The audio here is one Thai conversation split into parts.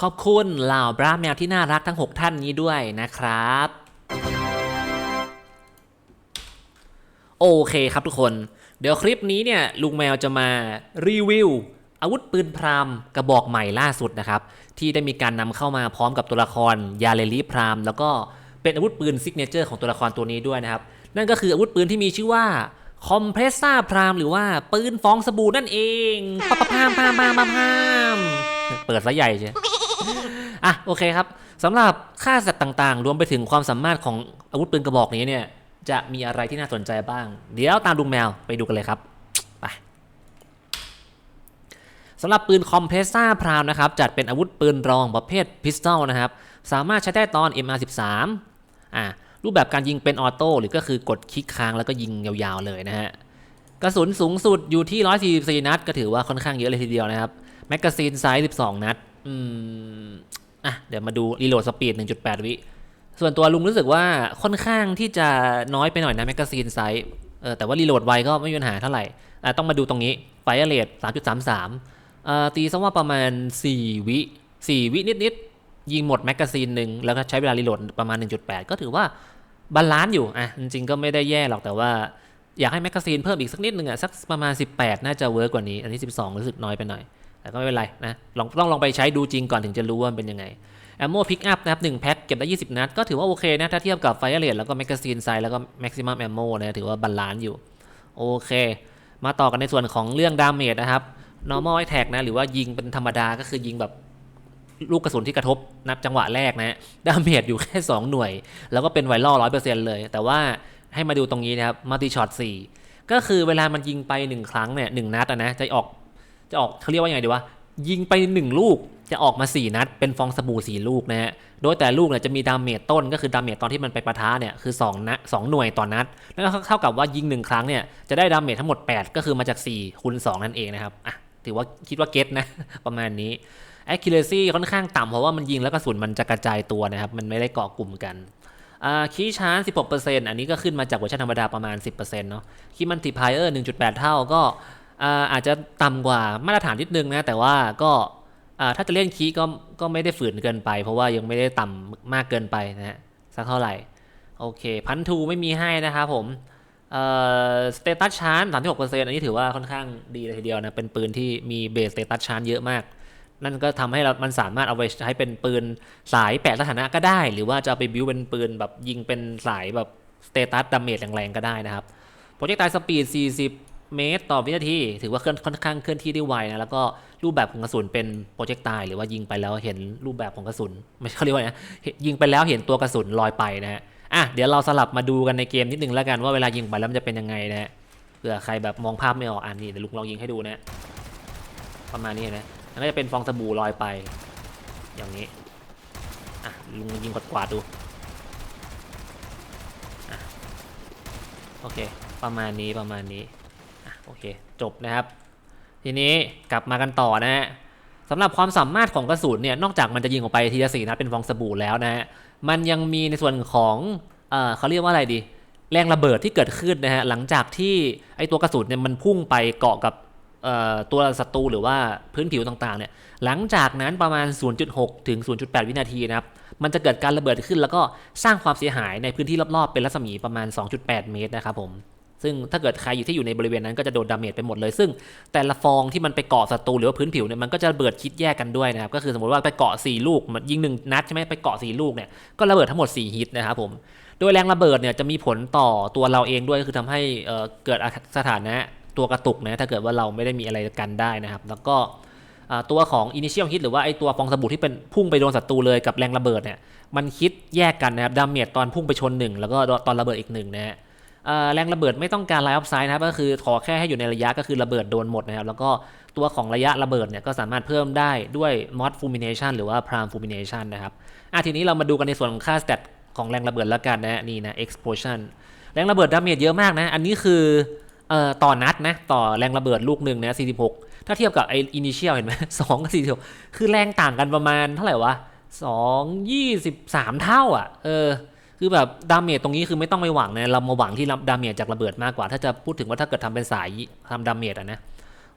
ขอบคุณเหล่าบราแมวที่น่ารักทั้ง 6 ท่านนี้ด้วยนะครับ โอเคครับทุกคน เดี๋ยวคลิปนี้เนี่ยลุงแมวจะมารีวิวอาวุธปืนพรามกระบอกใหม่ล่าสุดนะครับ ที่ได้มีการนำเข้ามาพร้อมกับตัวละครยาเลลีพรามแล้วก็เป็นอาวุธปืนซิกเนเจอร์ของตัวละครตัวนี้ด้วยนะครับ นั่นก็คืออาวุธปืนที่มีชื่อว่าคอมเพรสซาพรามหรือว่าปืนฟองสบู่นั่นเองปะปะพามพามพามพามพามเปิดซะใหญ่ใช่ อะโอเคครับสำหรับค่าสัตว์ต่างๆ รวมไปถึงความสามารถของอาวุธปืนกระบอกนี้เนี่ยจะมีอะไรที่น่าสนใจบ้าง เดี๋ยวตามลุงแมวไปดูกันเลยครับไปสำหรับปืนคอมเพรสซ่าพรามนะครับจัดเป็นอาวุธปืนรองประเภทพิสตอลนะครับสามารถใช้ได้ตอน MR13 อ่ารูปแบบการยิงเป็นออโต้หรือก็คือกดคลิกค้างแล้วก็ยิงยาวๆเลยนะฮะกระสุนสูงสุดอยู่ที่ 144 นัด ก็ถือว่าค่อนข้างเยอะเลยทีเดียวนะครับ แมกกาซีนไซส์ 12 นัด อะเดี๋ยวมาดูรีโหลดสปีด1.8 วิ ส่วนตัวลุงรู้สึกว่าค่อนข้างที่จะน้อยไปหน่อยนะแมกกาซีนไซส์เออแต่ว่ารีโหลดไวก็ไม่มีปัญหาเท่าไหร่อะต้องมาดูตรงนี้ไฟเรท3.33อ่อตีซะว่าประมาณ 4 วิ 4 วินิดๆ ยิงหมดแมกกาซีนหนึ่งแล้วก็ใช้เวลารีโหลดประมาณ 1.8 ก็ถือว่าบาลานซ์อยู่อะจริงๆก็ไม่ได้แย่หรอกแต่ว่าอยากให้แมกกาซีนเพิ่มอีกสักนิดนึงอะสักประมาณ 18 น่าจะเวิร์กกว่านี้ อันนี้ 12 รู้สึกน้อยไปหน่อย แต่ก็ไม่เป็นไรนะลองต้องลองไปใช้ดูจริงก่อนถึงจะรู้ว่ามันเป็นยังไงแอมโมพิกอัพนะครับ1แพ็คเก็บได้ 20 นัด ก็ถือว่าโอเคนะ ถ้าเทียบกับไฟเรทแล้วก็แมกกาซีนไซส์แล้วก็แม็กซิมัมแอมโมนะถือว่าบาลานซ์อยู่ โอเค มาต่อกันในส่วนของเรื่องดาเมจนะครับ normal attack นะ หรือว่ายิงเป็นธรรมดาก็คือยิงแบบลูกกระสุนที่กระทบนับจังหวะแรกนะดาเมจอยู่แค่ 2 หน่วย แล้วก็เป็นไวรัลร้อยเปอร์เซ็นต์เลย แต่ว่าให้มาดูตรงนี้นะครับมัลติช็อตสี่ก็คือเวลามันยิงไป 1 ครั้งเนี่ยหนัดนะจะออก จะออกเขาเรียกว่ายังไงดีวะยิงไป 1 ลูกจะออกมา 4 นัด เป็นฟองสบู่4ลูกนะฮะ โดยแต่ลูกเนี่ยจะมีดาเมจต้นก็คือดาเมจตอนที่มันไปปะทะเนี่ยคือ2นัด2หน่วยต่อนนัด แล้วก็เท่ากับว่ายิง 1 ครั้งเนี่ยจะได้ดาเมจทั้งหมด 8 ก็คือมาจาก4คูณ2นั่นเองนะครับ อะถือว่าคิดว่าเก็ตนะ ประมาณนี้ accuracy ค่อนข้างต่ำเพราะว่ามันยิงแล้วกระสุนมันจะกระจายตัวนะครับ มันไม่ได้เกาะกลุ่มกันอ่าคีย์ชาร์จ16%อันนี้ก็ขึ้นมาจากเวอร์ชันธรรมดาประมาณ 10%เนาะคีมัลติพายเออร์1.8 เท่าก็ อาอาจจะต่ำกว่ามาตรฐานนิดนึงนะแต่ว่าก็ถ้าจะเล่นคีย์ก็ก็ไม่ได้ฝืนเกินไป เพราะว่ายังไม่ได้ต่ำมากเกินไปนะฮะสักเท่าไหร่โอเคพันทูไม่มีให้นะครับผมเอ่อสเตตัสชาร์จ36%อันนี้ถือว่าค่อนข้างดีเลยทีเดียวนะ เป็นปืนที่มีเบสสเตตัสชาร์จเยอะมาก นั่นก็ทำให้เรามันสามารถเอาไปใช้เป็นปืนสายแปะสถานะก็ได้ หรือว่าจะไปบิวเป็นปืนแบบยิงเป็นสายแบบสเตตัสดาเมจแรงๆก็ได้นะครับโปรเจกต์ไตสปีด 40 เมตรต่อวินาที ถือว่าเคลื่อนค่อนข้างเคลื่อนที่ได้ไวนะ แล้วก็รูปแบบของกระสุนเป็นโปรเจกต์ไตหรือว่ายิงไปแล้วเห็นรูปแบบของกระสุน ไม่ใช่เขาเรียกว่าไงยิงไปแล้วเห็นตัวกระสุนลอยไปนะฮะ อะ เดี๋ยวเราสลับมาดูกันในเกมนิดนึงแล้วกันว่าเวลายิงไปแล้วมันจะเป็นยังไงนะฮะ เผื่อใครแบบมองภาพไม่ออกอะนี่เดี๋ยวลุงลองยิงให้ดูนะ ประมาณนี้นะมันก็จะเป็นฟองสบู่ลอยไป อย่างนี้ อะลุงยิงกวาดๆดูอะโอเค ประมาณนี้ประมาณนี้ โอเค จบนะครับ ทีนี้กลับมากันต่อนะฮะสำหรับความสามารถของกระสุนเนี่ย นอกจากมันจะยิงออกไปทีละสี่นัดเป็นฟองสบู่แล้วนะฮะ มันยังมีในส่วนของเออเขาเรียกว่าอะไรดี แรงระเบิดที่เกิดขึ้นนะฮะ หลังจากที่ไอตัวกระสุนเนี่ยมันพุ่งไปเกาะกับตัวศัตรูหรือว่าพื้นผิวต่างๆเนี่ย หลังจากนั้นประมาณ 0.6 ถึง 0.8 วินาทีนะครับ มันจะเกิดการระเบิดขึ้นแล้วก็สร้างความเสียหายในพื้นที่รอบๆ เป็นรัศมีประมาณ 2.8 เมตรนะครับผม ซึ่งถ้าเกิดใครอยู่ที่อยู่ในบริเวณนั้นก็จะโดนดาเมจไปหมดเลย ซึ่งแต่ละฟองที่มันไปเกาะศัตรูหรือว่าพื้นผิวเนี่ยมันก็จะระเบิดคิดแยกกันด้วยนะครับก็คือสมมติว่าไปเกาะ4ลูกมันยิง1นัดใช่ไหมไปเกาะ4ลูกเนี่ยก็ระเบิดทั้งหมด4ฮิตนะครับผมโดยแรงระเบิดเนี่ยจะมีผลต่อตัวเราเองด้วยคือทำให้เอ่อเกิดสถานะตัวกระตุกนะถ้าเกิดว่าเราไม่ได้มีอะไรกันได้นะครับ แล้วก็ตัวของ initial hit หรือว่าไอตัวฟองสบู่ที่เป็นพุ่งไปโดนศัตรูเลยกับแรงระเบิดเนี่ยมันคิดแยกกันนะครับดาเมจตอนพุ่งไปชนหนึ่งแล้วก็ตอนระเบิดอีกหนึ่งนะฮะ แรงระเบิดไม่ต้องการไลน์ออฟไซด์นะครับก็คือขอแค่ให้อยู่ในระยะก็คือระเบิดโดนหมดนะครับ แล้วก็ตัวของระยะระเบิดเนี่ยก็สามารถเพิ่มได้ด้วย mod fulmination หรือว่า prime fulmination นะครับอะทีนี้เรามาดูกันในส่วนของค่า stat ของแรงระเบิดแล้วกันนะนี่นะ explosion แรงระเบิดดาเมจเยอะมากนะ อันนี้คือเอ่อต่อนัดนะต่อแรงระเบิดลูกหนึ่งนะ46 ถ้าเทียบกับไอ้ initial เห็นไหม2กับ46คือแรงต่างกันประมาณเท่าไหร่วะ2 23เท่าอะเออ คือแบบดาเมจตรงนี้คือไม่ต้องไปหวังนะเรามาหวังที่ดาเมจจากระเบิดมากกว่า ถ้าจะพูดถึงว่าถ้าเกิดทำเป็นสายทำดาเมจอะนะ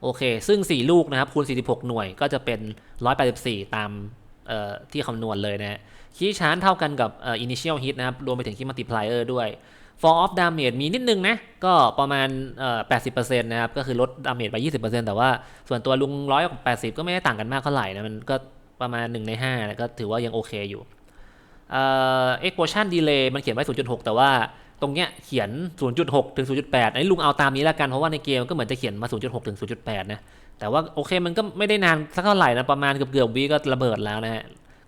โอเค ซึ่ง 4 ลูกนะครับคูณ 46 หน่วยก็จะเป็น 184 ตามเอ่อที่คำนวณเลยนะคีย์ชาร์จเท่ากันกับเอ่อ initial hit นะครับ รวมไปถึงคีย์ multiplier ด้วย fall off damage มีนิดนึงนะ ก็ประมาณเอ่อ80%นะครับ ก็คือลด damage ไป 20%แต่ว่าส่วนตัวลุงร้อยกับ80 ก็ไม่ได้ต่างกันมากเท่าไหร่นะ มันก็ประมาณ 1 ใน5นะก็ถือว่ายังโอเคอยู่ เอ่อ explosion delay มันเขียนไว้ 0.6 แต่ว่าตรงเนี้ยเขียน 0.6 ถึง 0.8 อันนี้ลุงเอาตามนี้แล้วกัน เพราะว่าในเกมก็เหมือนจะเขียนมา 0.6 ถึง 0.8 นะ แต่ว่าโอเคมันก็ไม่ได้นานสักเท่าไหร่นะ ประมาณเกือบเกือบวิก็ระเบิดแล้วนะฮะ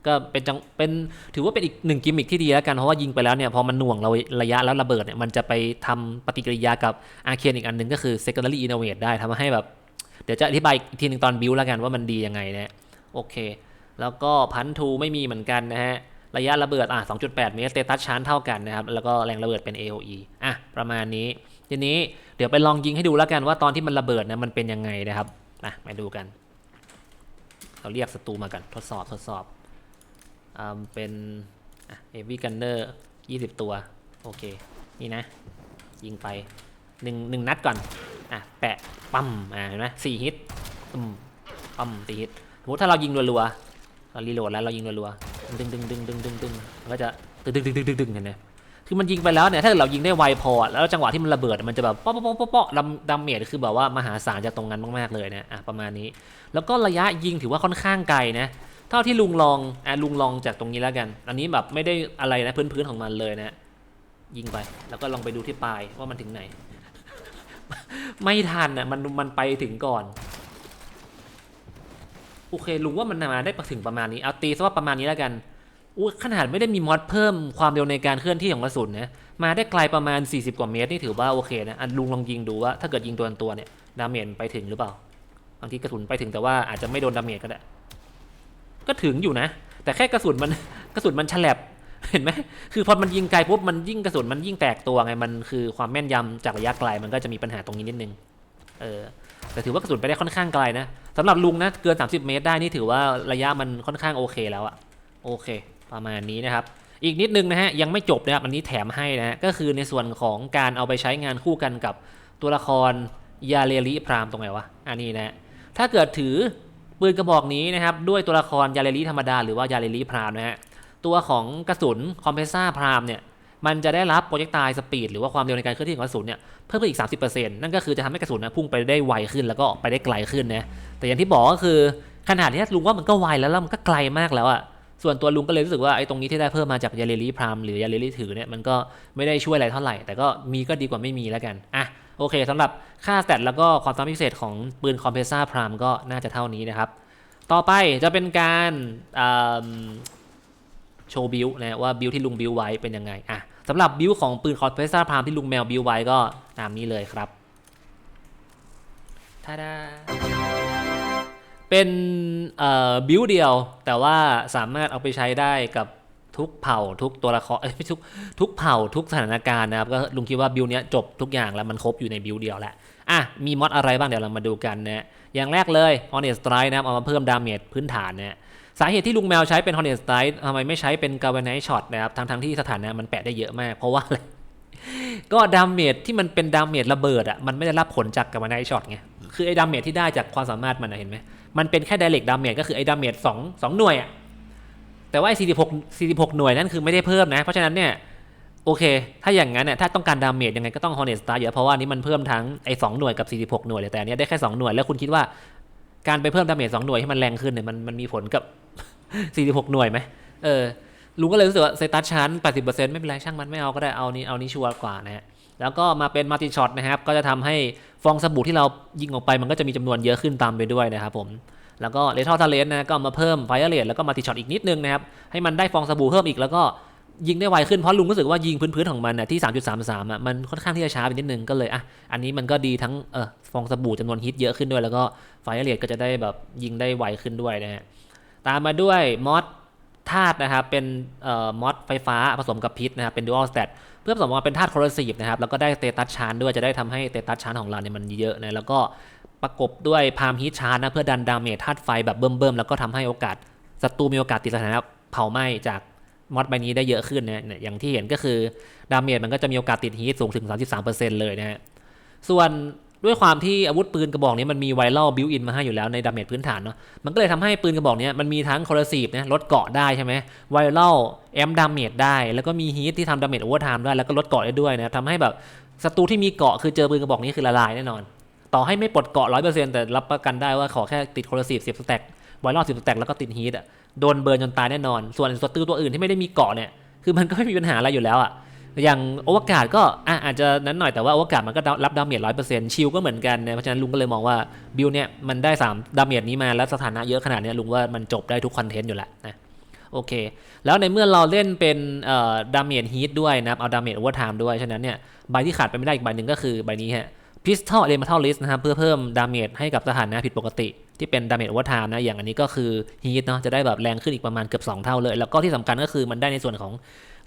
ก็เป็นจัง เป็นถือว่าเป็นอีกหนึ่งกิมมิคที่ดีแล้วกัน เพราะว่ายิงไปแล้วเนี่ยพอมันหน่วงเราระยะแล้วระเบิดเนี่ยมันจะไปทำปฏิกิริยากับอาเคนอีกอันหนึ่งก็คือ secondary innovate ได้ทำให้แบบ เดี๋ยวจะอธิบายอีกทีหนึ่งตอนบิวแล้วกันว่ามันดียังไงนะโอเค แล้วก็พันทูไม่มีเหมือนกันนะฮะ ระยะระเบิดอะ2.8 เมตรเตตัสชานเท่ากันนะครับ แล้วก็แรงระเบิดเป็น AOE อะประมาณนี้ ทีนี้เดี๋ยวไปลองยิงให้ดูแล้วกันว่าตอนที่มันระเบิดนะมันเป็นยังไงนะครับนะมาดูกัน เราเรียกศัตรูมากันทดสอบทดสอบอ่าเป็นอะ Heavy Gunner 20 ตัว โอเค นี่นะ ยิงไปหนึ่งหนึ่งนัดก่อน อะ แปะ ปั๊ม อ่า เห็นไหมสี่ฮิตอืมปั๊มสี่ฮิตสมมติถ้าเรายิงรัวๆ เรารีโหลดแล้วเรายิงรัวๆดึงดึงดึงดึงดึงดึงมันก็จะดึงดึงดึงดึงดึงดึงเห็นไหมคือมันยิงไปแล้วเนี่ยถ้าเรายิงได้ไวพอ แล้วจังหวะที่มันระเบิดมันจะแบบป๊อกป๊อกป๊อป๊อกดำดาเมจคือแบบว่ามหาศาลจากตรงนั้นมากๆเลยนะอะประมาณนี้ แล้วก็ระยะยิงถือว่าค่อนข้างไกลนะเท่าที่ลุงลองอะลุงลองจากตรงนี้แล้วกัน อันนี้แบบไม่ได้อะไรนะพื้นๆของมันเลยนะ ยิงไปแล้วก็ลองไปดูที่ปลายว่ามันถึงไหน ไม่ทันอะมันมันไปถึงก่อน โอเคลุงว่ามันมาได้ถึงประมาณนี้เอาตีซะว่าประมาณนี้แล้วกันอุ้ขนาดไม่ได้มีมอดเพิ่มความเร็วในการเคลื่อนที่ของกระสุนนะมาได้ไกลประมาณ 40 กว่าเมตรนี่ถือว่าโอเคนะอันลุงลองยิงดูว่าถ้าเกิดยิงตัวตัวเนี่ยดาเมจไปถึงหรือเปล่าบางทีกระสุนไปถึงแต่ว่าอาจจะไม่โดนดาเมจก็ได้ ก็ถึงอยู่นะ แต่แค่กระสุนมันกระสุนมันฉลับเห็นไหมคือพอมันยิงไกลปุ๊บมันยิ่งกระสุนมันยิ่งแตกตัวไงมันคือความแม่นยำจากระยะไกลมันก็จะมีปัญหาตรงนี้นิดนึงเออ แต่ถือว่ากระสุนไปได้ค่อนข้างไกลนะสำหรับลุงนะเกิน 30 เมตรได้นี่ถือว่าระยะมันค่อนข้างโอเคแล้วอะโอเค ประมาณนี้นะครับอีกนิดนึงนะฮะยังไม่จบนะครับอันนี้แถมให้นะฮะก็คือในส่วนของการเอาไปใช้งานคู่กันกับตัวละครยาเลริพรามตรงไหนวะอันนี้นะถ้าเกิดถือปืนกระบอกนี้นะครับด้วยตัวละครยาเลริธรรมดาหรือว่ายาเลริพรามนะฮะตัวของกระสุนคอมเพรสซ่าพรามเนี่ย มันจะได้รับโปรเจกตายสปีดหรือว่าความเร็วในการเคลื่อนที่ของกระสุนเนี่ยเพิ่มขึ้นอีก 30%นั่นก็คือจะทำให้กระสุนนะพุ่งไปได้ไวขึ้นแล้วก็ไปได้ไกลขึ้นนะแต่อย่างที่บอกก็คือขนาดที่ลุงว่ามันก็ไวแล้วแล้วมันก็ไกลมากแล้วอะส่วนตัวลุงก็เลยรู้สึกว่าไอ้ตรงนี้ที่ได้เพิ่มมาจากยาเลลี่พรามหรือยาเลลี่ถือเนี่ยมันก็ไม่ได้ช่วยอะไรเท่าไหร่ แต่ก็มีก็ดีกว่าไม่มีแล้วกันอะโอเคสำหรับค่าสเตตแล้วก็ความสามารถพิเศษของปืนคอมเพรสซ่าพรามก็น่าจะเท่านี้นะครับต่อไปจะเป็นการโชว์บิวนะว่าบิวที่ลุงบิวไว้เป็นยังไงอะ สำหรับบิวของปืนคอมเพรสซ่าพรามที่ลุงแมวบิวไว้ก็ตามนี้เลยครับทาดาเป็นเอ่อบิวเดียว แต่ว่าสามารถเอาไปใช้ได้กับทุกเผ่าทุกตัวละครเอ้ยไม่ทุกทุกเผ่าทุกสถานการณ์นะครับก็ลุงคิดว่าบิวเนี้ยจบทุกอย่างแล้วมันครบอยู่ในบิวเดียวแหละอะมีมอดอะไรบ้างเดี๋ยวเรามาดูกันนะอย่างแรกเลย Honest Strike นะครับเอามาเพิ่มดาเมจพื้นฐานเนี่ย สาเหตุที่ลุงแมวใช้เป็น Honest Strike ทำไมไม่ใช้เป็น Galvanize Shot นะครับทั้งทั้งที่สถานะมันแปะได้เยอะมาก เพราะว่าอะไรก็ดาเมจที่มันเป็นดาเมจระเบิดอะมันไม่ได้รับผลจาก Galvanize Shot ไงคือไอ้ดาเมจที่ได้จากความสามารถมันนะเห็นไหมมันเป็นแค่ direct damage ก็คือไอ้ damage สองสองหน่วยอะแต่ว่าไอ้46 46 หน่วยนั่นคือไม่ได้เพิ่มนะ เพราะฉะนั้นเนี่ยโอเค ถ้าอย่างนั้นเนี่ยถ้าต้องการ damage ยังไงก็ต้อง Hornet Star เยอะเพราะว่านี้มันเพิ่มทั้งไอ้2หน่วยกับ 46 หน่วยเลยแต่อันนี้ได้แค่ 2 หน่วยแล้วคุณคิดว่าการไปเพิ่ม damage 2หน่วยให้มันแรงขึ้นเนี่ยมันมันมีผลกับ 46หน่วยไหมเออลุงก็เลยรู้สึกว่าเซตัสชั้น80%ไม่เป็นไรช่างมันไม่เอาก็ได้เอานี้เอานี้ชัวร์กว่านะฮะแล้วก็มาเป็นมัลติช็อตนะครับ ก็จะทำให้ฟองสบู่ที่เรายิงออกไปมันก็จะมีจำนวนเยอะขึ้นตามไปด้วยนะครับผมแล้วก็เลทอลทาเลนนะก็มาเพิ่มไฟเอเลตแล้วก็มัลติช็อตอีกนิดนึงนะครับ ให้มันได้ฟองสบู่เพิ่มอีกแล้วก็ยิงได้ไวขึ้นเพราะลุงรู้สึกว่ายิงพื้นๆของมันน่ะที่ 3.33อะมันค่อนข้างที่จะช้าไปนิดนึงก็เลยอะอันนี้มันก็ดีทั้งเออฟองสบู่จำนวนฮิตเยอะขึ้นด้วย แล้วก็ไฟเอเลตก็จะได้แบบยิงได้ไวขึ้นด้วยนะฮะ ตามมาด้วยมอสธาตุนะครับเป็นออมอสไฟฟ้าผสมกับพิษนะครับเป็นดูอัลสเตตเพื่อผสมมาเป็นธาตุโคลอซีฟนะครับแล้วก็ได้สเตตัสชานด้วยจะได้ทำให้สเตตัสชานของเราเนี่ยมันเยอะนะแล้วก็ประกบด้วยพามฮีชานนะเพื่อดันดาเมจธาตุไฟแบบเบิ่มๆแล้วก็ทำให้โอกาสศัตรูมีโอกาสติดสถานะเผาไหม้จากมอดใบนี้ได้เยอะขึ้นนะเนี่ยอย่างที่เห็นก็คือดาเมจมันก็จะมีโอกาสติดฮีทสูงถึง 33%เลยนะฮะส่วน ด้วยความที่อาวุธปืนกระบอกนี้มันมีไวรัลบิวอินมาให้อยู่แล้วในดาเมจพื้นฐานเนาะมันก็เลยทำให้ปืนกระบอกนี้มันมีทั้งคอร์ซีฟนะลดเกาะได้ใช่ไหมไวรัลแอมดาเมจได้ แล้วก็มีฮีทที่ทำดาเมจโอเวอร์ไทม์ได้แล้วก็ลดเกาะได้ด้วยนะทำให้แบบศัตรูที่มีเกาะคือเจอปืนกระบอกนี้คือละลายแน่นอน ต่อให้ไม่ปลดเกาะร้อยเปอร์เซ็นต์แต่รับประกันได้ว่าขอแค่ติดคอร์ซีฟสิบสแต็กไวรัลสิบสแต็กแล้วก็ติดฮีทอะโดนเบิร์นจนตายแน่นอน ส่วนศัตรูตัวอื่นที่ไม่ได้มีเกาะเนี่ยคือมันก็ไม่มีปัญหาอะไรอยู่แล้วอะ อย่างอวกาศก็อะอาจจะนั้นหน่อยแต่ว่าอวกาศมันก็รับดาเมจร้อยเปอร์เซ็นต์ชิลก็เหมือนกันนะเพราะฉะนั้นลุงก็เลยมองว่าบิลเนี่ยมันได้3ดาเมจนี้มาแล้วสถานะเยอะขนาดนี้ลุงว่ามันจบได้ทุกคอนเทนต์อยู่แล้วนะโอเค แล้วในเมื่อเราเล่นเป็นดาเมจฮีทด้วยนะครับเอาดาเมจโอเวอร์ไทม์ด้วยฉะนั้นเนี่ยใบที่ขาดไปไม่ได้อีกใบหนึ่งก็คือใบนี้ฮะพิสทอลเ e ม e ทัลลิสนะครับเพื่อเพิ่มดาเมจให้กับสถานะผิดปกติ ที่เป็นดาเมจโอเวอร์ไทม์นะอย่างอันนี้ก็คือฮีทเนาะจะได้แบบแรงขึ้นอีกประมาณเกือบ2 เท่าเลย แล้วก็ที่สำคัญก็คือมันได้ในส่วนของ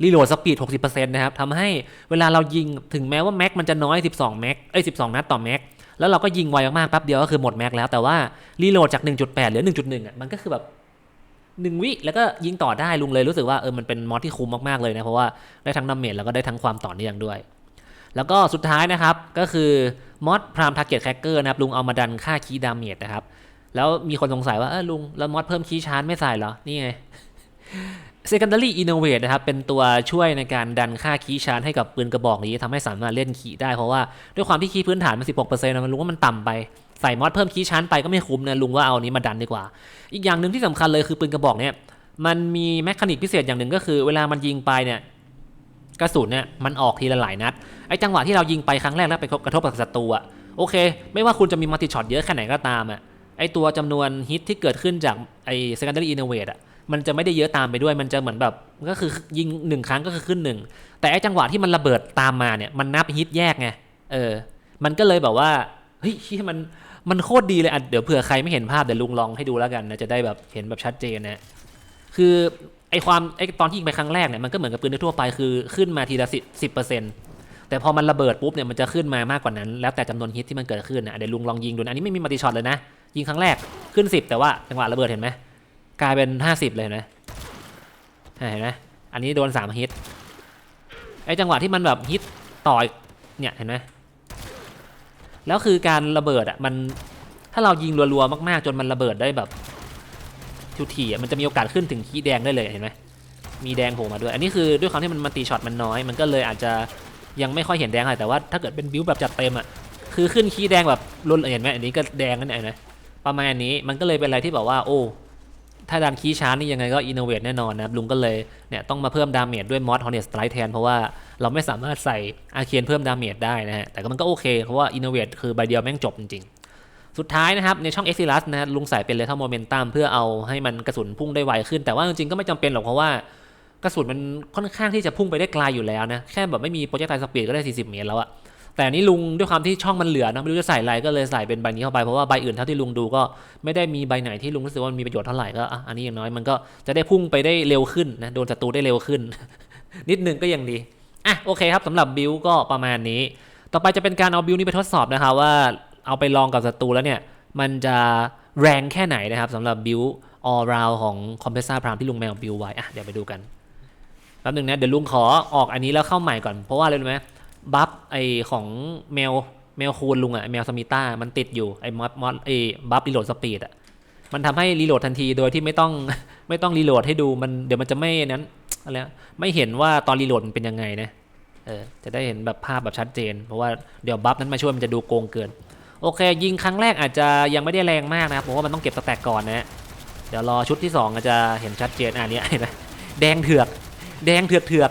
รีโหลดสปีด 60%นะครับทำให้เวลาเรายิงถึงแม้ว่าแม็กมันจะน้อย 12 แม็กเอ้ย 12 นัดต่อแม็กแล้วเราก็ยิงไวมากๆแป๊บเดียวก็คือหมดแม็กแล้วแต่ว่ารีโหลดจาก 1.8เหลือ 1.1 อะมันก็คือแบบ1วิแล้วก็ยิงต่อได้ลุงเลยรู้สึกว่าเออมันเป็นมอดที่คุ้มมากๆเลยนะเพราะว่าได้ทั้งดาเมจแล้วก็ได้ทั้งความต่อเนื่องด้วย แล้วก็สุดท้ายนะครับก็คือมอดพรามทาร์เก็ตแคคเกอร์นะครับลุงเอามาดันค่าคีย์ดาเมจนะครับแล้วมีคนสงสัยว่าเออลุงแล้วมอดเพิ่มคีชาร์จไม่ใส่เหรอนี่ไง Secondary Innovate นะครับ เป็นตัวช่วยในการดันค่าคีย์ชาร์จให้กับปืนกระบอกนี้ทำให้สามารถเล่นคีย์ได้เพราะว่าด้วยความที่คีย์พื้นฐานมัน 16%นะมันรู้ว่ามันต่ำไปใส่มอดเพิ่มคีย์ชาร์จไปก็ไม่คุ้มนะลุงว่าเอาอันนี้มาดันดีกว่า อีกอย่างหนึ่งที่สำคัญเลยคือปืนกระบอกเนี่ยมันมีแมคานิกพิเศษอย่างหนึ่งก็คือ เวลามันยิงไปเนี่ยกระสุนเนี่ยมันออกทีละหลายนัดไอ้จังหวะที่เรายิงไปครั้งแรกแล้วไปกระทบกับศัตรูอะโอเค ไม่ว่าคุณจะมีมัลติช็อตเยอะแค่ไหนก็ตามอะไอ้ตัวจำนวนฮิตที่เกิดขึ้นจากไอ้ secondary innovate อะ มันจะไม่ได้เยอะตามไปด้วย มันจะเหมือนแบบก็คือยิงหนึ่งครั้งก็คือขึ้นหนึ่งแต่ไอ้จังหวะที่มันระเบิดตามมาเนี่ยมันนับฮิตแยกไงเออ มันก็เลยแบบว่าเฮ้ยมันมันโคตรดีเลยอะเดี๋ยวเผื่อใครไม่เห็นภาพเดี๋ยวลุงลองให้ดูแล้วกันนะจะได้แบบเห็นแบบชัดเจนนะคือไอ้ความไอ้ตอนที่ยิงไปครั้งแรกเนี่ยมันก็เหมือนกับปืนทั่วไปคือขึ้นมาทีละสิบเปอร์เซ็นต์แต่พอมันระเบิดปุ๊บเนี่ยมันจะขึ้นมามากกว่านั้น แล้วแต่จำนวนฮิตที่มันเกิดขึ้นนะเดี๋ยวลุงลองยิงดูนะอันนี้ไม่มีมัลติช็อตเลยนะ ยิงครั้งแรกขึ้น 10 แต่ว่าจังหวะระเบิดเห็นไหม กลายเป็น50เลยนะเห็นไหมอันนี้โดนสามฮิตไอ้จังหวะที่มันแบบฮิตต่อยเนี่ยเห็นไหมแล้วคือการระเบิดอะมันถ้าเรายิงรัวๆมากๆ จนมันระเบิดได้แบบทุกทีอะมันจะมีโอกาสขึ้นถึงขีแดงได้เลยเห็นไหมมีแดงโผล่มาด้วย อันนี้คือด้วยความที่มันมันตีช็อตมันน้อย มันก็เลยอาจจะยังไม่ค่อยเห็นแดงอะไรแต่ว่าถ้าเกิดเป็นบิวแบบจัดเต็มอะคือขึ้นขีแดงแบบรุนเห็นไหมอันนี้ก็แดงนั่นเองนะประมาณนี้มันก็เลยเป็นอะไรที่แบบว่าโอ้ ถ้าดันคีย์ชาร์นี่ยังไงก็อินโนเวทแน่นอนนะครับลุงก็เลยเนี่ยต้องมาเพิ่มดาเมจด้วยมอสฮอร์เนสไตรแทนเพราะว่าเราไม่สามารถใส่อาเคียนเพิ่มดาเมจได้นะฮะแต่ก็มันก็โอเคเพราะว่าอินโนเวทคือใบเดียวแม่งจบจริงๆ สุดท้ายนะครับในช่องเอ็กซิลัสนะฮะลุงใส่เป็นเลเทอร์โมเมนตัมเพื่อเอาให้มันกระสุนพุ่งได้ไวขึ้น แต่ว่าจริงๆก็ไม่จำเป็นหรอกเพราะว่ากระสุนมันค่อนข้างที่จะพุ่งไปได้ไกลอยู่แล้วนะแค่แบบไม่มีโปรเจกต์ไทสปีดก็ได้ 40 เมตรแล้วอะ แต่นี้ลุงด้วยความที่ช่องมันเหลือนะไม่รู้จะใส่อะไรก็เลยใส่เป็นใบนี้เข้าไปเพราะว่าใบอื่นเท่าที่ลุงดูก็ไม่ได้มีใบไหนที่ลุงรู้สึกว่ามันมีประโยชน์เท่าไหร่ก็อันนี้อย่างน้อยมันก็จะได้พุ่งไปได้เร็วขึ้นนะโดนศัตรูได้เร็วขึ้น นิดนึงก็ยังดีอะโอเคครับสำหรับบิวก็ประมาณนี้ ต่อไปจะเป็นการเอาบิวนี้ไปทดสอบนะครับว่าเอาไปลองกับศัตรูแล้วเนี่ยมันจะแรงแค่ไหนนะครับสำหรับบิว all round ของคอมเพรสซ r พรามที่ลุงแมวบิวไว้อะเดี๋ยวไปดูกันแป๊บนึงนะเดี๋ยวลุงขอออกอันนี้แล้วเข้าใหม่ก่อนเพราะว่าอะไรรู้ไหม บัฟไอของแมวแมวคูณลุงอะแมวสมิต้ามันติดอยู่ไอมอสมอสไอบัฟรีโหลดสปีดอะมันทำให้รีโหลดทันทีโดยที่ไม่ต้องไม่ต้องรีโหลดให้ดูมันเดี๋ยวมันจะไม่นั้นอะไรไม่เห็นว่าตอนรีโหลดมันเป็นยังไงนะเออจะได้เห็นแบบภาพแบบชัดเจน เพราะว่าเดี๋ยวบัฟนั้นมาช่วยมันจะดูโกงเกิน โอเค ยิงครั้งแรกอาจจะยังไม่ได้แรงมากนะครับผมว่ามันต้องเก็บสแต็กก่อนนะเดี๋ยวรอชุดที่สองอาจจะเห็นชัดเจนอะเนี้เห็นไหมแดงเถือก แดงเถือกเถือก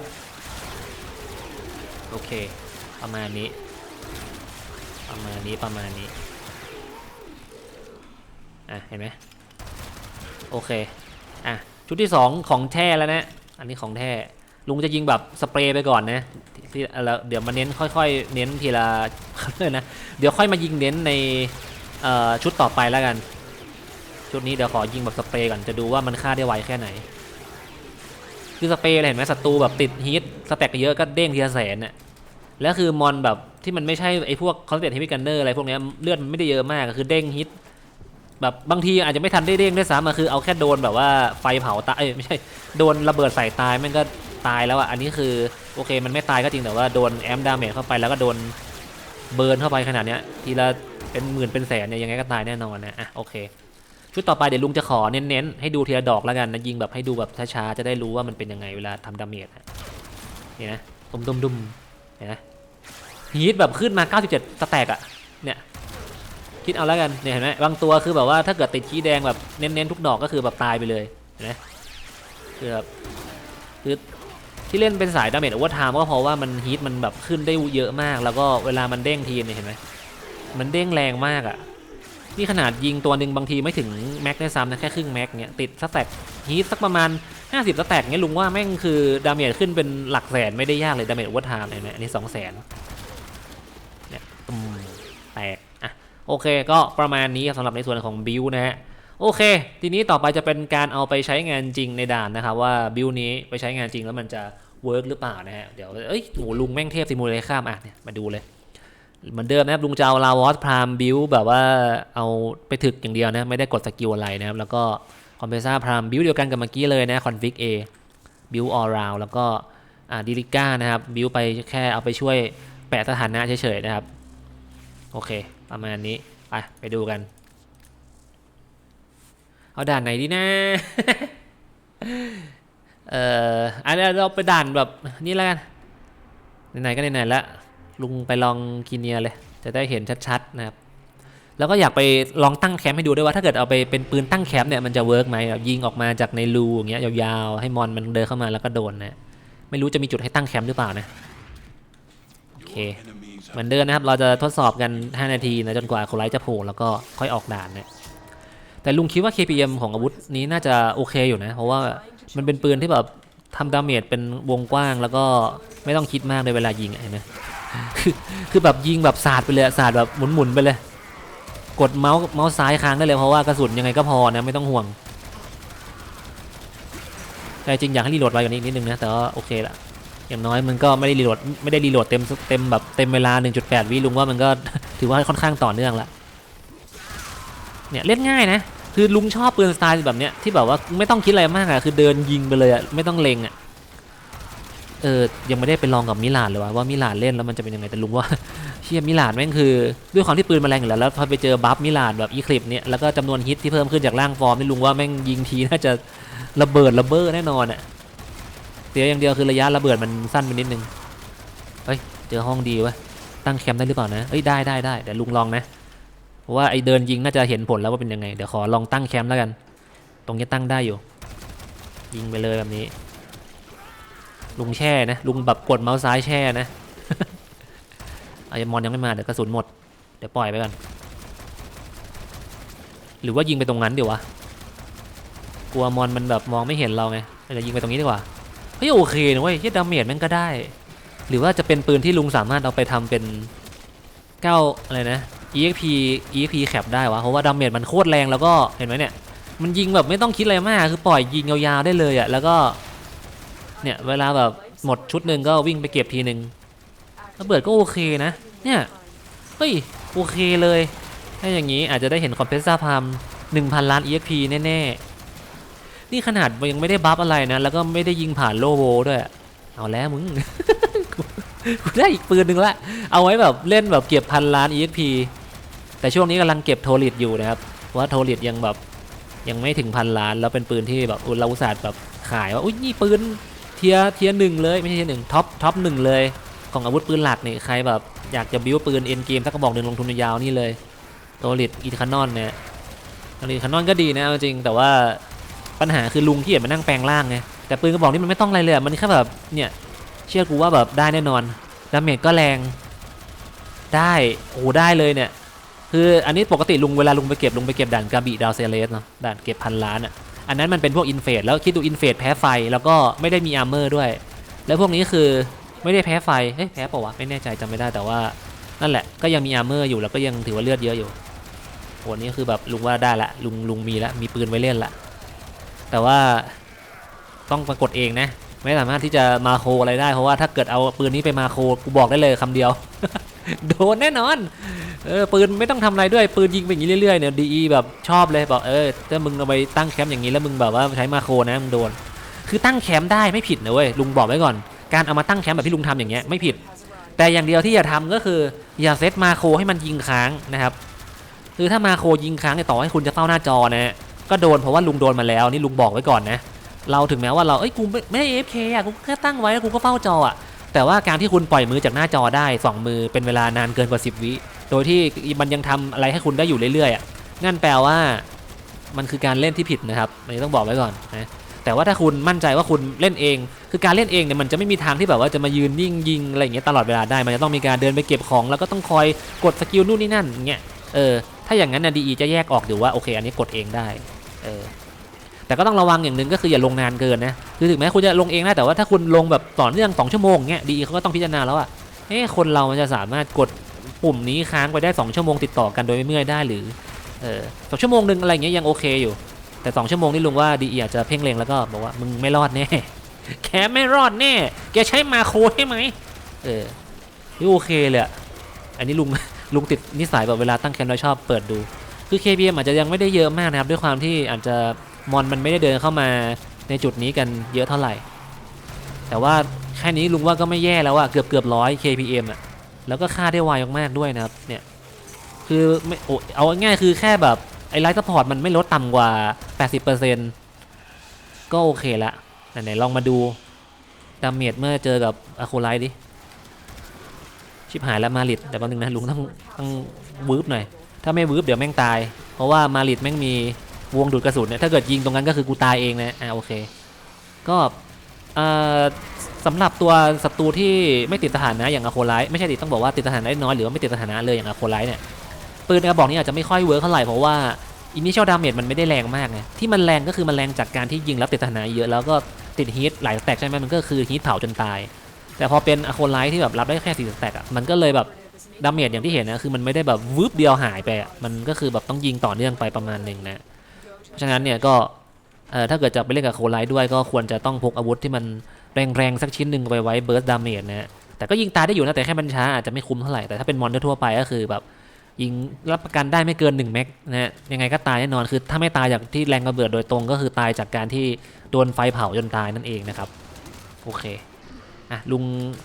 โอเค ประมาณนี้ ประมาณนี้ประมาณนี้ อะ เห็นไหมโอเค อะ ชุดที่สองของแท้แล้วนะ อันนี้ของแท้ลุงจะยิงแบบสเปรย์ไปก่อนนะที่แล้วเดี๋ยวมาเน้นค่อยๆ เน้นทีละเลยนะ เดี๋ยวค่อยมายิงเน้นในชุดต่อไปแล้วกัน ชุดนี้เดี๋ยวขอยิงแบบสเปรย์ก่อนจะดูว่ามันฆ่าได้ไวแค่ไหน คือสเปรย์เห็นไหมศัตรูแบบติดฮีทสแต็กเยอะก็เด้งทีละแสนน่ะ แล้วคือมอนแบบที่มันไม่ใช่ไอ้พวกคอนเทนต์เฮมิกันเนอร์อะไรพวกเนี้ยเลือดมันไม่ได้เยอะมากคือเด้งฮิตแบบบางทีอาจจะไม่ทันได้เด้งด้วยซ้ำอะคือเอาแค่โดนแบบว่าไฟเผาตายเอ้ยไม่ใช่โดนระเบิดใส่ตายมันก็ตายแล้วอะอันนี้คือโอเคมันไม่ตายก็จริงแต่ว่าโดนแอมดาเมจเข้าไปแล้วก็โดนเบิร์นเข้าไปขนาดเนี้ยทีละเป็นหมื่นเป็นแสนเนี่ยยังไงก็ตายแน่นอนนะอะโอเคชุดต่อไปเดี๋ยวลุงจะขอเน้นๆให้ดูทีละดอกแล้วกันนะยิงแบบให้ดูแบบช้าๆจะได้รู้ว่ามันเป็นยังไงเวลาทำดาเมจนะนี่นะดุมดุมๆ เห็นไหมฮีทแบบขึ้นมา 97 สแต็กอะเนี่ยคิดเอาแล้วกันเนี่ยเห็นไหมบางตัวคือแบบว่าถ้าเกิดติดขี้แดงแบบเน้นๆทุกดอกก็คือแบบตายไปเลยเห็นไหมคือแบบคือที่เล่นเป็นสายดาเมจโอเวอร์ไทม์ก็เพราะว่ามันฮีทมันแบบขึ้นได้เยอะมาก แล้วก็เวลามันเด้งทีเนี่ยเห็นไหมมันเด้งแรงมากอะนี่ขนาดยิงตัวหนึ่งบางทีไม่ถึงแม็กได้ซ้ำนะแค่ครึ่งแม็กเนี่ยติดสแต็กฮีทสักประมาณ 50สแต็กเนี่ยลุงว่าแม่งคือดาเมจขึ้นเป็นหลักแสนไม่ได้ยากเลยดาเมจโอเวอร์ไทม์เห็นไหมอันนี้สองแสนเนี่ยอืมแตกอะโอเคก็ประมาณนี้สำหรับในส่วนของบิวนะฮะโอเค ทีนี้ต่อไปจะเป็นการเอาไปใช้งานจริงในด่านนะครับว่าบิวนี้ไปใช้งานจริงแล้วมันจะเวิร์กหรือเปล่านะฮะเดี๋ยวเอ้ยโหลุงแม่งเทพซิมูเลข้ามอะเนี่ยมาดูเลยเหมือนเดิมนะครับลุงจะเอาลาวอสพรามบิวแบบว่าเอาไปถึกอย่างเดียวนะไม่ได้กดสกิลอะไรนะครับแล้วก็ คอมเพรสซ่าพรามบิวเดียวกันกับเมื่อกี้เลยนะคอนฟิกเอบิวออลราวแล้วก็ดิลิก้านะครับบิวไปแค่เอาไปช่วยแปะสถานะเฉยๆนะครับ โอเค ประมาณนี้ ไป ไปดูกัน เอาด่านไหนดีนะ เอ่ออันนี้เราไปด่านแบบนี่แล้วกันไหนๆก็ไหนๆแล้วลุงไปลองคีเนียเลย จะได้เห็นชัดๆนะครับ แล้วก็อยากไปลองตั้งแคมป์ให้ดูด้วยว่าถ้าเกิดเอาไปเป็นปืนตั้งแคมป์เนี่ยมันจะเวิร์กไหมแบบยิงออกมาจากในรูอย่างเงี้ยยาวๆให้มอนมันเดินเข้ามาแล้วก็โดนนะไม่รู้จะมีจุดให้ตั้งแคมป์หรือเปล่านะโอเคเหมือนเดิมนะครับเราจะทดสอบกัน 5 นาทีนะจนกว่าโคไลท์จะโผล่แล้วก็ค่อยออกด่านเนะแต่ลุงคิดว่า KPM ของอาวุธนี้น่าจะโอเคอยู่นะ เพราะว่ามันเป็นปืนที่แบบทำดาเมจเป็นวงกว้างแล้วก็ไม่ต้องคิดมากในเวลายิงเห็นไหมคือคือแบบยิงแบบสาดไปเลยสาดแบบหมุนๆไปเลย กดเมาส์เมาส์ซ้ายค้างได้เลยเพราะว่ากระสุนยังไงก็พอนะไม่ต้องห่วงแต่จริงอยากให้รีโหลดไวกว่านี้อีกนิดนึงนะแต่ว่าโอเคละอย่างน้อยมันก็ไม่ได้รีโหลดไม่ได้รีโหลดเต็มเต็มแบบเต็มเวลา 1.8 วิลุงว่ามันก็ถือว่าค่อนข้างต่อเนื่องละเนี่ยเล่นง่ายนะ คือลุงชอบปืนสไตล์แบบเนี้ยที่แบบว่าไม่ต้องคิดอะไรมากอะคือเดินยิงไปเลยอะไม่ต้องเล็งอะ เออยังไม่ได้ไปลองกับมิลานเลยว่าว่ามิลานเล่นแล้วมันจะเป็นยังไงแต่ลุงว่าเชียมิลานแม่งคือด้วยความที่ปืนมันแรงอยู่แล้วแล้วพอไปเจอบัฟมิลานแบบอีคลิปเนี่ยแล้วก็จำนวนฮิตที่เพิ่มขึ้นจากร่างฟอร์มนี่ลุงว่าแม่งยิงทีน่าจะระเบิดระเบ้อแน่นอนอะเสียอย่างเดียวคือระยะระเบิดมันสั้นไปนิดนึงเฮ้ยเจอห้องดีวะตั้งแคมป์ได้หรือเปล่านะเอ้ยได้ได้ได้เดี๋ยวลุงลองนะเพราะว่าไอเดินยิงน่าจะเห็นผลแล้วว่าเป็นยังไงเดี๋ยวขอลองตั้งแคมป์แล้วกัน ตรงนี้ตั้งได้อยู่ ยิงไปเลยแบบนี้ ลุงแช่นะลุงแบบกดเมาส์ซ้ายแช่นะไอ้มอนยังไม่มาเดี๋ยวกระสุนหมดเดี๋ยวปล่อยไปก่อนหรือว่ายิงไปตรงนั้นเดี๋ยววะกลัวมอนมันแบบมองไม่เห็นเราไงเดี๋ยวยิงไปตรงนี้ดีกว่าเฮ้ยโอเคนะเว้ยที่ดาเมจแม่งก็ได้ หรือว่าจะเป็นปืนที่ลุงสามารถเอาไปทำเป็นเก้าอะไรนะ EXP EXP แคปได้วะเพราะว่าดาเมจมันโคตรแรงแล้วก็เห็นไหมเนี่ยมันยิงแบบไม่ต้องคิดอะไรมากคือปล่อยยิงยาวๆได้เลยอะแล้วก็ เนี่ยเวลาแบบหมดชุดหนึ่งก็วิ่งไปเก็บทีหนึ่งระเบิดก็โอเคนะ เนี่ย เฮ้ย โอเคเลย ถ้าอย่างนี้อาจจะได้เห็นคอมเพสซ่าพาม1,000ล้าน EXP แน่ๆ นี่ขนาดยังไม่ได้บัฟอะไรนะ แล้วก็ไม่ได้ยิงผ่านโลโวด้วย เอาแล้วมึงกูได้อีกปืนหนึ่งละ เอาไว้แบบเล่นแบบเก็บพันล้าน EXP แต่ช่วงนี้กำลังเก็บโทลิดอยู่นะครับ ว่าโทลิดยังแบบยังไม่ถึงพันล้าน แล้วเป็นปืนที่แบบเราอุตส่าห์แบบขายว่าอุ้ยนี่ปืน เทียเทียหนึ่งเลยไม่ใช่เทียหนึ่งท็อปท็อปหนึ่งเลย ของอาวุธปืนหลักนี่ใครแบบอยากจะบิ้วปืนเอ็นเกมสักกระบอกหนึ่งลงทุนยาวนี่เลยโทลิดอีคานอนเนี่ยโทลิดคานอนก็ดีนะเอาจริงแต่ว่าปัญหาคือลุงที่เห็นมานั่งแปลงร่างไงแต่ปืนกระบอกนี้มันไม่ต้องอะไรเลยมันแค่แบบเนี่ยเชื่อกูว่าแบบได้แน่นอนดาเมจก็แรงได้โอ้ได้เลยเนี่ยคืออันนี้ปกติลุงเวลาลุงไปเก็บลุงไปเก็บด่านกาบิดาวเซเลสเนาะด่านเก็บพันล้านอะ อันนั้นมันเป็นพวกอินเฟดแล้วคิดดูอินเฟดแพ้ไฟแล้วก็ไม่ได้มีอาร์เมอร์ด้วย แล้วพวกนี้คือไม่ได้แพ้ไฟเฮ้ยแพ้ปะวะไม่แน่ใจจำไม่ได้แต่ว่านั่นแหละก็ยังมีอาร์เมอร์อยู่แล้วก็ยังถือว่าเลือดเยอะอยู่โหนี่คือแบบลุงว่าได้ละลุงลุงมีละมีปืนไว้เล่นละแต่ว่าต้องปรากฏเองนะ ไม่สามารถที่จะมาโคอะไรได้เพราะว่าถ้าเกิดเอาปืนนี้ไปมาโคกูบอกได้เลยคำเดียว โดนแน่นอน เออปืนไม่ต้องทำอะไรด้วยปืนยิงไปอย่างนี้เรื่อยๆเนี่ยดีแบบชอบเลยบอกเออถ้ามึงเอาไปตั้งแคมป์อย่างนี้แล้วมึงแบบว่าใช้มาโครนะมึงโดน คือตั้งแคมป์ได้ไม่ผิดนะเว้ยลุงบอกไว้ก่อน การเอามาตั้งแคมป์แบบที่ลุงทำอย่างเงี้ยไม่ผิด แต่อย่างเดียวที่อย่าทำก็คืออย่าเซตมาโครให้มันยิงค้างนะครับคือถ้ามาโครยิงค้างต่อให้คุณจะเฝ้าหน้าจอนะก็โดนเพราะว่าลุงโดนมาแล้วนี่ลุงบอกไว้ก่อนนะเราถึงแม้ว่าเราเอ้ยกูไม่ไม่ได้ AFK อะกูแค่ตั้งไว้แล้วกูก็เฝ้าจออะ แต่ว่าการที่คุณปล่อยมือจากหน้าจอได้สองมือเป็นเวลานานเกินกว่า 10 วิ โดยที่มันยังทำอะไรให้คุณได้อยู่เรื่อยๆอะงั้นแปลว่ามันคือการเล่นที่ผิดนะครับอันนี้ต้องบอกไว้ก่อนนะแต่ว่าถ้าคุณมั่นใจว่าคุณเล่นเอง คือการเล่นเองเนี่ยมันจะไม่มีทางที่แบบว่าจะมายืนนิ่งยิงอะไรอย่างเงี้ยตลอดเวลาได้ มันจะต้องมีการเดินไปเก็บของ แล้วก็ต้องคอยกดสกิลนู่นนี่นั่นอย่างเงี้ย เออ ถ้าอย่างนั้นนะดีจะแยกออกอยู่ว่าโอเค อันนี้กดเองได้ เออ แต่ก็ต้องระวังอย่างหนึ่งก็คืออย่าลงนานเกินนะคือถึงแม้คุณจะลงเองได้แต่ว่าถ้าคุณลงแบบต่อเนื่อง2ชั่วโมงเงี้ยดีเขาก็ต้องพิจารณาแล้วว่าเอ๊ะคนเรามันจะสามารถกดปุ่มนี้ค้างไปได้ 2 ชั่วโมงติดต่อกันโดยไม่เมื่อยได้หรือเออสองชั่วโมงหนึ่งอะไรเงี้ยยังโอเคอยู่ แต่ 2 ชั่วโมงนี่ลุงว่าดีอาจจะเพ่งเล็งแล้วก็บอกว่ามึงไม่รอดแน่แคไม่รอดแน่แกใช้มาโคใช่ไหมเออนี่โอเคเลยอะอันนี้ลุงลุงติดนิสัยแบบเวลาตั้งแคมป์แล้วชอบเปิดดู คือ KPM อาจจะยังไม่ได้เยอะมากนะครับด้วยความที่อาจจะ มอนมันไม่ได้เดินเข้ามาในจุดนี้กันเยอะเท่าไหร่ แต่ว่าแค่นี้ลุงว่าก็ไม่แย่แล้วอะเกือบเกือบร้อย KPM อะแล้วก็ค่าได้ไวมากๆด้วยนะครับเนี่ยคือไม่โอ้เอาง่ายคือแค่แบบไอ้ไลท์สปอร์ตมันไม่ลดต่ำกว่า 80%ก็โอเคละไหนๆลองมาดูดาเมจเมื่อเจอกับอะโคไลท์ดิชิบหายแล้วมาลิดแต่แป๊บนึงนะลุงต้องต้องวืบหน่อย ถ้าไม่วืบเดี๋ยวแม่งตาย เพราะว่ามาลิดแม่งมี วงดูดกระสุนเนี่ยถ้าเกิดยิงตรงนั้นก็คือกูตายเองนะอ่าโอเค ก็สำหรับตัวศัตรูที่ไม่ติดทหารนะอย่างอะโคไลท์ไม่ใช่ติดต้องบอกว่าติดทหารได้น้อยหรือว่าไม่ติดทหารเลยอย่างอะโคไลท์เนี่ยปืนกระบอกนี้อาจจะไม่ค่อยเวิร์คเท่าไหร่เพราะว่าอินิเชียลดาเมจมันไม่ได้แรงมากไงที่มันแรงก็คือมันแรงจากการที่ยิงแล้วติดทหารเยอะแล้วก็ติดฮีทหลายแตกใช่ไหมมันก็คือฮีทเผาจนตาย แต่พอเป็นอะโคไลท์ที่แบบรับได้แค่สี่แตกอะมันก็เลยแบบดาเมจอย่างที่เห็นนะคือมันไม่ได้แบบวืบเดียวหายไปอะมันก็คือแบบต้องยิงต่อเนื่องไปประมาณหนึ่งนะ ราะฉะนั้นเนี่ยก็ถ้าเกิดจะไปเล่นกับโคไลท์ด้วยก็ควรจะต้องพกอาวุธที่มันแรงๆ สักชิ้นหนึ่งไปไว้เบิร์สดาเมจนะฮะแต่ก็ยิงตายได้อยู่นะแต่แค่มันช้าอาจจะไม่คุ้มเท่าไหร่แต่ถ้าเป็นมอนทั่วไปก็คือแบบยิงรับประกันได้ไม่เกิน1แม็กนะฮะยังไงก็ตายแน่นอนคือถ้าไม่ตายจากที่แรงระเบิดโดยตรงก็คือตายจากการที่โดนไฟเผาจนตายนั่นเองนะครับโอเคอะลุง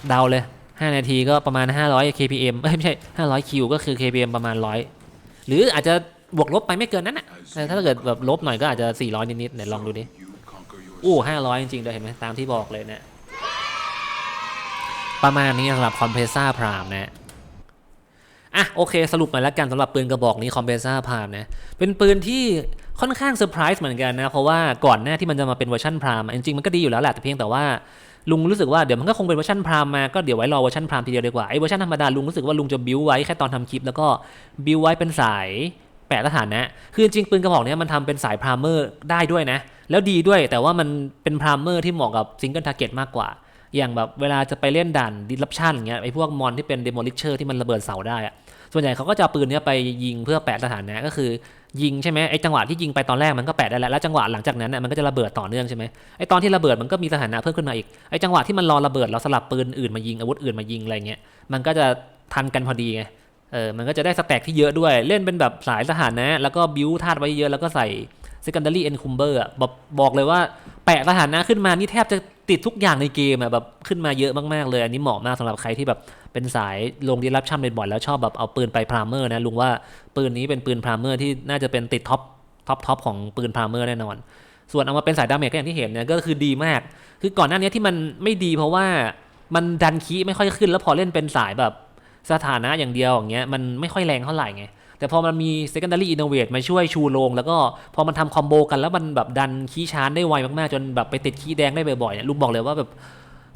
เดาเลย 5 นาทีก็ประมาณ 500 kpm เอ้ยไม่ใช่ 500 คิวก็คือ kpm ประมาณ 100 หรืออาจจะ บวกลบไปไม่เกินนั้นอะแต่ถ้าเกิดแบบลบหน่อยก็อาจจะ 400 นิดๆไหนลองดูดิอู้500จริงๆเลยเห็นไหมตามที่บอกเลยเนะประมาณนี้สำหรับคอมเพรสซาพรามนะอะโอเค สรุปมาแล้วกันสำหรับปืนกระบอกนี้คอมเพรสซาพรามนะเป็นปืนที่ค่อนข้างเซอร์ไพรส์เหมือนกันนะ เพราะว่าก่อนหน้าที่มันจะมาเป็นเวอร์ชันพรามจริงๆมันก็ดีอยู่แล้วแหละแต่เพียงแต่ว่าลุงรู้สึกว่าเดี๋ยวมันก็คงเป็นเวอร์ชันพรามมาก็เดี๋ยวไว้รอเวอร์ชันพรามทีเดียวดีกว่าไอ้เวอร์ชันธรรมดาลุงรู้สึกว่าลุงจะบิวไว้แค่ตอนทำคลิปแล้วก็บิวไว้เป็นสาย แปะสถานะ คือจริงๆปืนกระบอกนี้มันทำเป็นสายพรามเมอร์ได้ด้วยนะ แล้วดีด้วยแต่ว่ามันเป็นพรามเมอร์ที่เหมาะกับซิงเกิลทาร์เก็ตมากกว่า อย่างแบบเวลาจะไปเล่นด่านดิลับชันอย่างเงี้ยไอ้พวกมอนที่เป็นเดโมลิเชอร์ที่มันระเบิดเสาได้อะส่วนใหญ่เขาก็จะปืนเนี้ยไปยิงเพื่อแปะสถานะก็คือ ยิงใช่ไหมไอ้จังหวะที่ยิงไปตอนแรกมันก็แปะได้แล้วแล้วจังหวะหลังจากนั้นน่ะมันก็จะระเบิดต่อเนื่องใช่ไหมไอ้ตอนที่ระเบิดมันก็มีสถานะเพิ่มขึ้นมาอีกไอ้จังหวะที่มันรอระเบิดเราสลับปืนอื่นมายิงอาวุธอื่นมายิงอะไรเงี้ยมันก็จะทันกันพอดีไง เออมันก็จะได้สแต็กที่เยอะด้วย เล่นเป็นแบบสายสถานะ แล้วก็บิวธาตุไว้เยอะแล้วก็ใส่ secondary encumber อะบอกบอกเลยว่าแปะสถานะขึ้นมานี่แทบจะติดทุกอย่างในเกมอะแบบขึ้นมาเยอะมากๆเลย อันนี้เหมาะมากสำหรับใครที่แบบเป็นสายลงดีรับช่ำบ่อยๆแล้วชอบแบบเอาปืนไปพรามเมอร์นะลุงว่าปืนนี้เป็นปืนพรามเมอร์ที่น่าจะเป็นติดท็อปท็อปท็อปของปืนพรามเมอร์แน่นอน ส่วนเอามาเป็นสายดาเมจก็อย่างที่เห็นเนี่ยก็คือดีมาก คือก่อนหน้านี้ที่มันไม่ดีเพราะว่ามันดันคีไม่ค่อยขึ้นแล้วพอเล่นเป็นสายแบบ สถานะอย่างเดียวอย่างเงี้ยมันไม่ค่อยแรงเท่าไหร่ไงแต่พอมันมี secondary innovate มาช่วยชูโรงแล้วก็พอมันทำคอมโบกันแล้วมันแบบดันคีย์ชาร์จได้ไวมากๆ จนแบบไปติดคีย์แดงได้บ่อยๆเนี่ยลุงบอกเลยว่าแบบ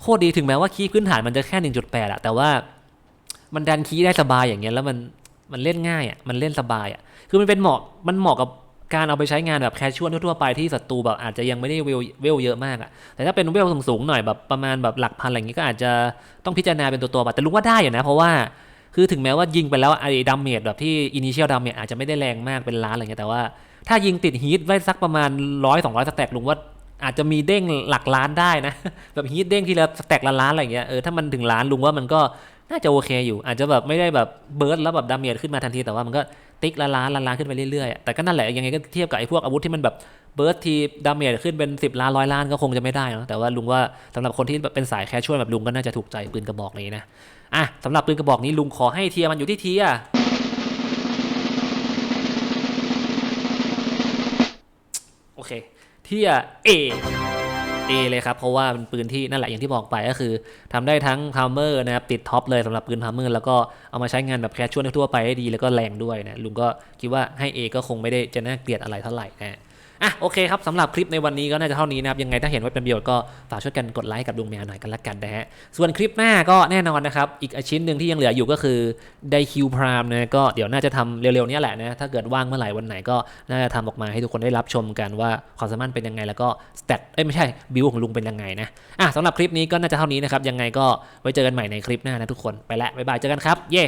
โคตรดีถึงแม้ว่าคีย์พื้นฐานมันจะแค่ 1.8อะแต่ว่ามันดันคีย์ได้สบายอย่างเงี้ยแล้วมันมันเล่นง่ายอะมันเล่นสบายอะคือมันเป็นเหมาะมันเหมาะกับ การเอาไปใช้งานแบบแคชชวลทั่วๆไปที่ศัตรูแบบอาจจะยังไม่ได้เวลเวลเยอะมากอะแต่ถ้าเป็นเวลสูงๆหน่อยแบบประมาณแบบหลักพันอะไรอย่างงี้ก็อาจจะต้องพิจารณาเป็นตัวๆไปแต่ลุงว่าได้อยู่นะเพราะว่าคือถึงแม้ว่ายิงไปแล้วไอ้ดาเมจแบบที่อินิเชียลดาเมจอาจจะไม่ได้แรงมากเป็นล้านอะไรเงี้ยแต่ว่าถ้ายิงติดฮีทไว้สักประมาณร้อยสองร้อยสแต็กลุงว่าอาจจะมีเด้งหลักล้านได้นะ แบบฮีทเด้งทีละสแต็กละล้านอะไรเงี้ยเออถ้ามันถึงล้านลุงว่ามันก็ น่าจะโอเคอยู่ อาจจะแบบไม่ได้แบบเบิร์ดแล้วแบบดาเมจขึ้นมาทันทีแต่ว่ามันก็ติ๊กละล้านละล้านขึ้นไปเรื่อยๆแต่ก็นั่นแหละยังไงก็เทียบกับไอ้พวกอาวุธที่มันแบบเบิร์ดทีดาเมจขึ้นเป็น 10 ล้านร้อยล้านก็คงจะไม่ได้เนอะแต่ว่าลุงว่าสำหรับคนที่แบบเป็นสายแคชชวลแบบลุงก็น่าจะถูกใจปืนกระบอกนี้นะอะสำหรับปืนกระบอกนี้ลุงขอให้เทียมันอยู่ที่เทียโอเค เทียเอ เอเลยครับ เพราะว่าเป็นปืนที่นั่นแหละอย่างที่บอกไปก็คือทำได้ทั้งพาวเมอร์นะครับติดท็อปเลยสำหรับปืนพาวเมอร์แล้วก็เอามาใช้งานแบบแคชชวลทั่วไปได้ดีแล้วก็แรงด้วยนะลุงก็คิดว่าให้ A ก็คงไม่ได้จะน่าเกลียดอะไรเท่าไหร่นะ อะโอเคครับสำหรับคลิปในวันนี้ก็น่าจะเท่านี้นะครับยังไงถ้าเห็นว่าเป็นประโยชน์ก็ฝากช่วยกันกดไลค์กับดวงแมวหน่อยกันละกันนะฮะส่วนคลิปหน้าก็แน่นอนนะครับอีกชิ้นหนึ่งที่ยังเหลืออยู่ก็คือไดคิวพรามนะก็เดี๋ยวน่าจะทำเร็วๆนี้แหละนะถ้าเกิดว่างเมื่อไหร่วันไหนก็น่าจะทำออกมาให้ทุกคนได้รับชมกันว่าความสามารถเป็นยังไงแล้วก็สเตตเอ้ยไม่ใช่บิวของลุงเป็นยังไงนะอะสำหรับคลิปนี้ก็น่าจะเท่านี้นะครับยังไงก็ไว้เจอกันใหม่ในคลิปหน้านะทุกคนไปละบ๊ายบายเจอกันครับเย่